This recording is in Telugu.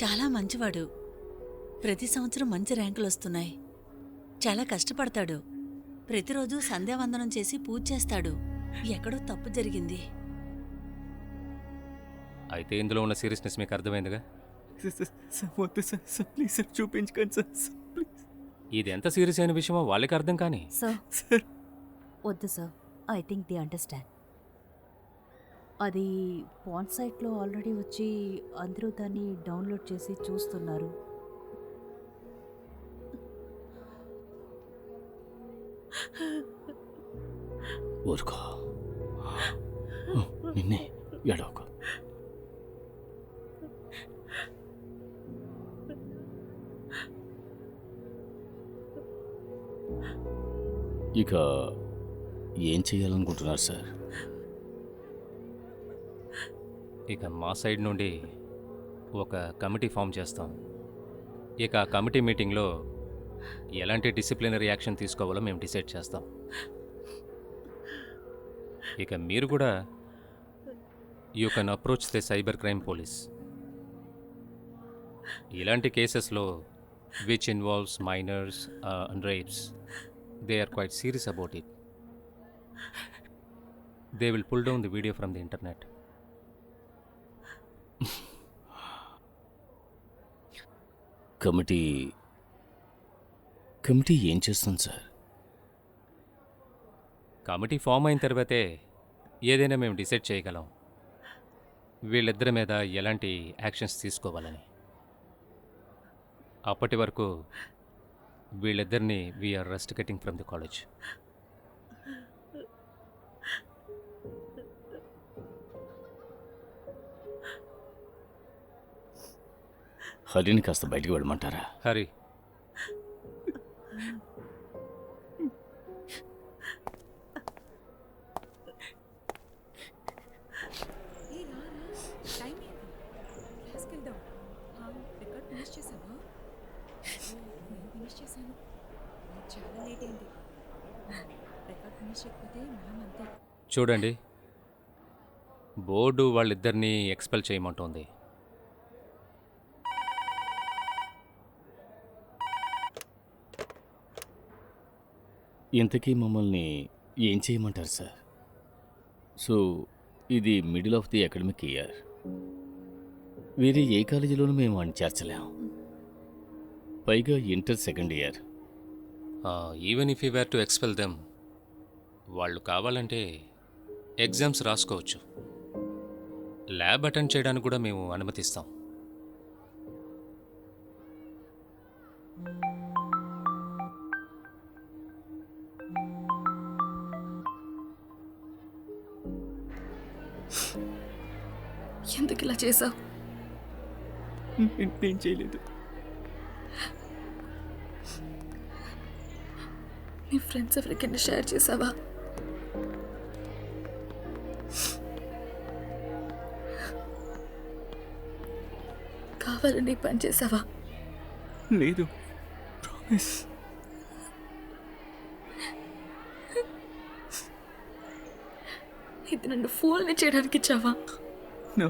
చాలా మంచివాడు. ప్రతి సంవత్సరం మంచి ర్యాంకులు వస్తున్నాయి. చాలా కష్టపడతాడు. ప్రతిరోజు సంధ్యావందనం చేసి పూజ చేస్తాడు. ఎక్కడో తప్పు జరిగింది. అయితే ఇందులో ఉన్న సీరియస్నెస్ మీకు అర్థమైందిగా? వద్దు సార్ సార్ ప్లీజ్ సార్ చూపించకండి సార్ సార్ ప్లీజ్. ఇది ఎంత సీరియస్ అయిన విషయమో వాళ్ళకి అర్థం కానీ. Sir sir. వద్దు sir I think they understand. అది పాన్ సైట్లో ఆల్రెడీ వచ్చి అందరూ దాన్ని డౌన్లోడ్ చేసి చూస్తున్నారు. ఊరుకో. నిన్నే ఎడవకు ఇక ఏం చేయాలనుకుంటున్నారు సార్? ఇక మా సైడ్ నుండి ఒక కమిటీ ఫామ్ చేస్తాం. ఇక ఆ కమిటీ మీటింగ్లో ఎలాంటి డిసిప్లినరీ యాక్షన్ తీసుకోవాలో మేము డిసైడ్ చేస్తాం. ఇక మీరు కూడా you can approach the cyber crime police. ఇలాంటి కేసెస్లో which involves minors and rapes they are quite serious about it. They will pull down the video from the internet. Committee committee ఏం చేస్తుంది సార్? కమిటీ ఫామ్ అయిన తర్వాతే ఏదైనా మేము డిసైడ్ చేయగలం. వీళ్ళిద్దరి మీద ఎలాంటి యాక్షన్స్ తీసుకోవాలని. అప్పటి వరకు వీళ్ళిద్దరిని we are rest cutting from the college. హరిని కాస్త బయటికి వెళ్ళమంటారా? హరి. చూడండి బోర్డు వాళ్ళిద్దరినీ ఎక్స్పెల్ చేయమంటోంది. ఇంతకీ మమ్మల్ని ఏం చేయమంటారు సార్? సో ఇది middle of the academic year. వేరే ఏ కాలేజీలోనూ మేము వాడిని చేర్చలేం. పైగా inter second year. Even if you were to expel them వాళ్ళు కావాలంటే ఎగ్జామ్స్ రాసుకోవచ్చు. ల్యాబ్ అటెండ్ చేయడానికి కూడా మేము అనుమతిస్తాం. ఎందుకు ఇలా చేసావు నేను- నేను చేయలేదు. నీ ఫ్రెండ్స్ ఎవరికైనా షేర్ చేసావా కావాలని పని చేసావా లేదు. ప్రామిస్ ఇది నన్ను ఫోల్ని చేయడానికి ఇచ్చావా? నో